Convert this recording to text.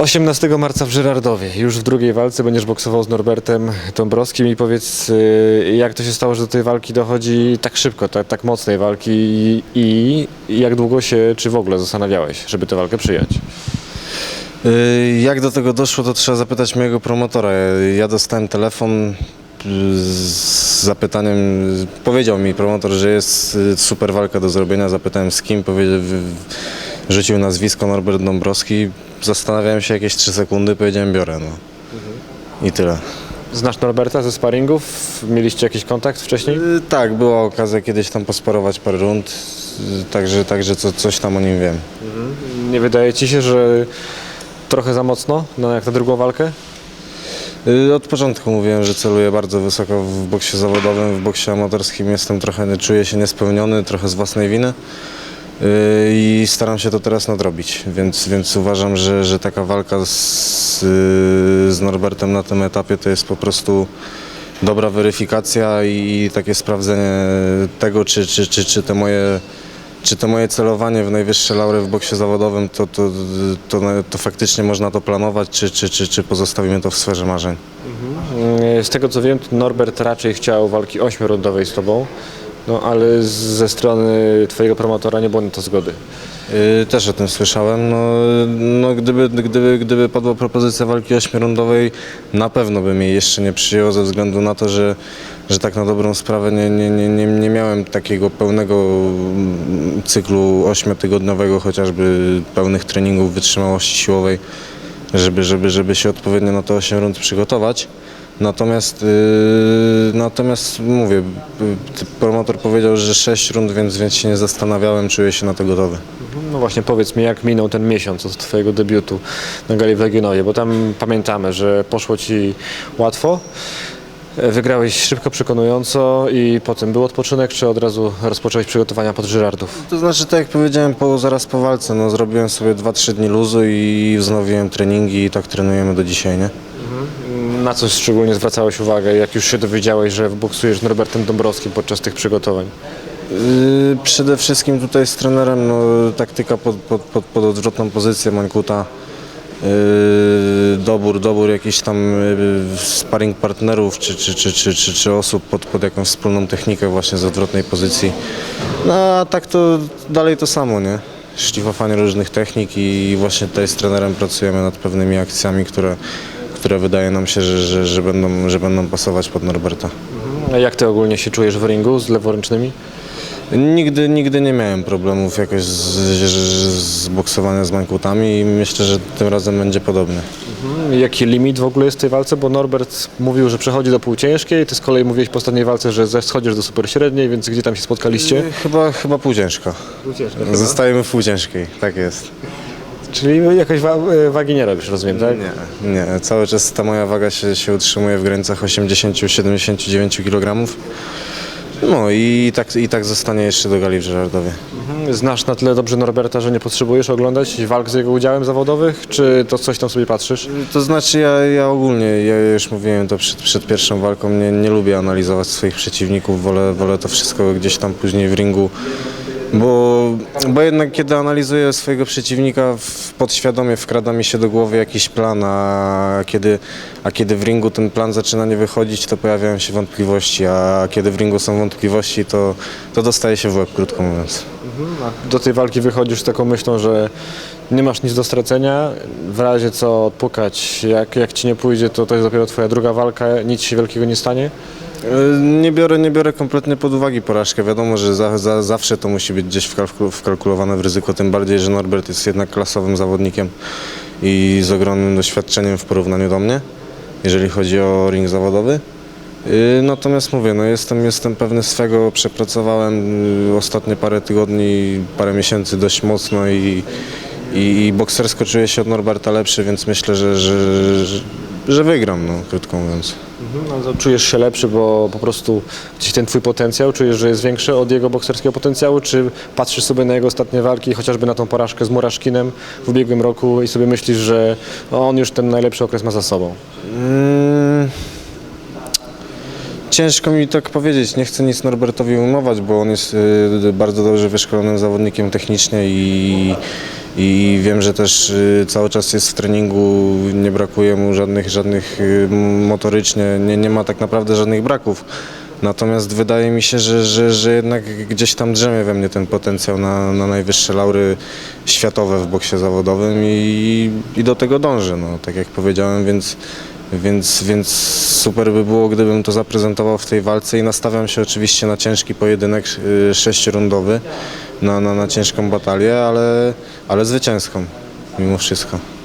18 marca w Żyrardowie. Już w drugiej walce będziesz boksował z Norbertem Dąbrowskim i powiedz, y, jak to się stało, że do tej walki dochodzi tak szybko, tak, tak mocnej walki i, i jak długo się, czy w ogóle zastanawiałeś, żeby tę walkę przyjąć? Y, Jak do tego doszło, to trzeba zapytać mojego promotora. Ja dostałem telefon y, z zapytaniem, powiedział mi promotor, że jest super walka do zrobienia, zapytałem z kim, powiedział, rzucił nazwisko Norbert Dąbrowski, zastanawiałem się jakieś 3 sekundy, powiedziałem biorę, no. I tyle. Znasz Norberta ze sparingów? Mieliście jakiś kontakt wcześniej? Y, Tak, była okazja kiedyś tam posparować parę rund, y, także, także co, coś tam o nim wiem. Nie wydaje ci się, że trochę za mocno, no jak na drugą walkę? Y, Od początku mówiłem, że celuję bardzo wysoko w boksie zawodowym, w boksie amatorskim jestem trochę, czuję się niespełniony, trochę z własnej winy i staram się to teraz nadrobić, więc, więc uważam, że, że taka walka z, y, z Norbertem na tym etapie to jest po prostu dobra weryfikacja i takie sprawdzenie tego, czy, czy, czy, czy te moje czy to moje celowanie w najwyższe laury w boksie zawodowym, to, to, to, to faktycznie można to planować, czy, czy, czy, czy pozostawimy to w sferze marzeń? Mm, Z tego co wiem, Norbert raczej chciał walki ośmiorundowej z tobą, no ale ze strony twojego promotora nie było na to zgody. Yy, też o tym słyszałem. No, no gdyby, gdyby, gdyby padła propozycja walki ośmiorundowej, na pewno bym jej jeszcze nie przyjął ze względu na to, że, że tak na dobrą sprawę nie, nie, nie, nie, nie miałem takiego pełnego mm, cyklu ośmiotygodniowego, chociażby pełnych treningów wytrzymałości siłowej, żeby, żeby, żeby się odpowiednio na to 8 rund przygotować. Natomiast, yy, natomiast mówię, yy, promotor powiedział, że 6 rund, więc, więc się nie zastanawiałem, czuję się na to gotowy. No właśnie powiedz mi, jak minął ten miesiąc od twojego debiutu na gali w Legionowie, bo tam pamiętamy, że poszło ci łatwo, e, wygrałeś szybko, przekonująco i potem był odpoczynek, czy od razu rozpocząłeś przygotowania pod Żyrardów? To znaczy, tak jak powiedziałem, po, zaraz po walce, no, zrobiłem sobie 2-3 dni luzu i wznowiłem treningi i tak trenujemy do dzisiaj, nie? Na coś szczególnie zwracałeś uwagę, jak już się dowiedziałeś, że boksujesz z Norbertem Dąbrowskim podczas tych przygotowań? Yy, przede wszystkim tutaj z trenerem no, taktyka pod, pod, pod, pod odwrotną pozycję Mańkuta. Yy, dobór, dobór jakichś tam yy, sparring partnerów czy, czy, czy, czy, czy, czy osób pod, pod jakąś wspólną technikę właśnie z odwrotnej pozycji. No a tak to dalej to samo, nie? Szlifowanie różnych technik i właśnie tutaj z trenerem pracujemy nad pewnymi akcjami, które, które wydaje nam się, że, że, że, będą, że będą pasować pod Norberta. A jak ty ogólnie się czujesz w ringu z leworęcznymi? Nigdy, nigdy nie miałem problemów jakoś z, z, z boksowania z mankutami i myślę, że tym razem będzie podobnie. Jaki limit w ogóle jest w tej walce? Bo Norbert mówił, że przechodzi do półciężkiej, ty z kolei mówiłeś po ostatniej walce, że schodzisz do superśredniej, więc gdzie tam się spotkaliście? Chyba, chyba półciężka. Zostajemy w półciężkiej, tak jest. Czyli jakoś wa- e, wagi nie robisz, rozumiem, tak? Nie, nie, cały czas ta moja waga się, się utrzymuje w granicach 80-79 kg. No i tak, i tak zostanie jeszcze do gali w Żerardowie. Mhm. Znasz na tyle dobrze Norberta, że nie potrzebujesz oglądać walk z jego udziałem zawodowych, czy to coś tam sobie patrzysz? To znaczy ja, ja ogólnie, ja już mówiłem to przed, przed pierwszą walką, nie, nie lubię analizować swoich przeciwników, wolę, wolę to wszystko gdzieś tam później w ringu, bo, bo jednak kiedy analizuję swojego przeciwnika, w, podświadomie wkrada mi się do głowy jakiś plan, a kiedy, a kiedy w ringu ten plan zaczyna nie wychodzić, to pojawiają się wątpliwości, a kiedy w ringu są wątpliwości, to, to dostaje się w łeb, krótko mówiąc. Do tej walki wychodzisz z taką myślą, że nie masz nic do stracenia, w razie co odpukać, jak, jak ci nie pójdzie, to to jest dopiero twoja druga walka, nic się wielkiego nie stanie? E, Nie biorę, nie biorę kompletnie pod uwagę porażkę. Wiadomo, że za, za, zawsze to musi być gdzieś wkalku- wkalkulowane w ryzyko, tym bardziej, że Norbert jest jednak klasowym zawodnikiem i z ogromnym doświadczeniem w porównaniu do mnie, jeżeli chodzi o ring zawodowy. Y, Natomiast mówię, no jestem, jestem pewny swego, przepracowałem y, ostatnie parę tygodni, parę miesięcy dość mocno i, i, i boksersko czuję się od Norberta lepszy, więc myślę, że, że, że, że wygram, no, krótko mówiąc. No to czujesz się lepszy, bo po prostu gdzieś ten twój potencjał, czujesz, że jest większy od jego bokserskiego potencjału, czy patrzysz sobie na jego ostatnie walki, chociażby na tą porażkę z Muraszkinem w ubiegłym roku i sobie myślisz, że no, on już ten najlepszy okres ma za sobą? Mm, Ciężko mi tak powiedzieć, nie chcę nic Norbertowi umować, bo on jest y, bardzo dobrze wyszkolonym zawodnikiem technicznie i, i wiem, że też y, cały czas jest w treningu, nie brakuje mu żadnych, żadnych y, motorycznie, nie, nie ma tak naprawdę żadnych braków. Natomiast wydaje mi się, że, że, że jednak gdzieś tam drzemie we mnie ten potencjał na, na najwyższe laury światowe w boksie zawodowym i, i do tego dążę, no, tak jak powiedziałem, więc, więc, więc super by było, gdybym to zaprezentował w tej walce i nastawiam się oczywiście na ciężki pojedynek y, sześciorundowy, na, na, na ciężką batalię, ale, ale zwycięską mimo wszystko.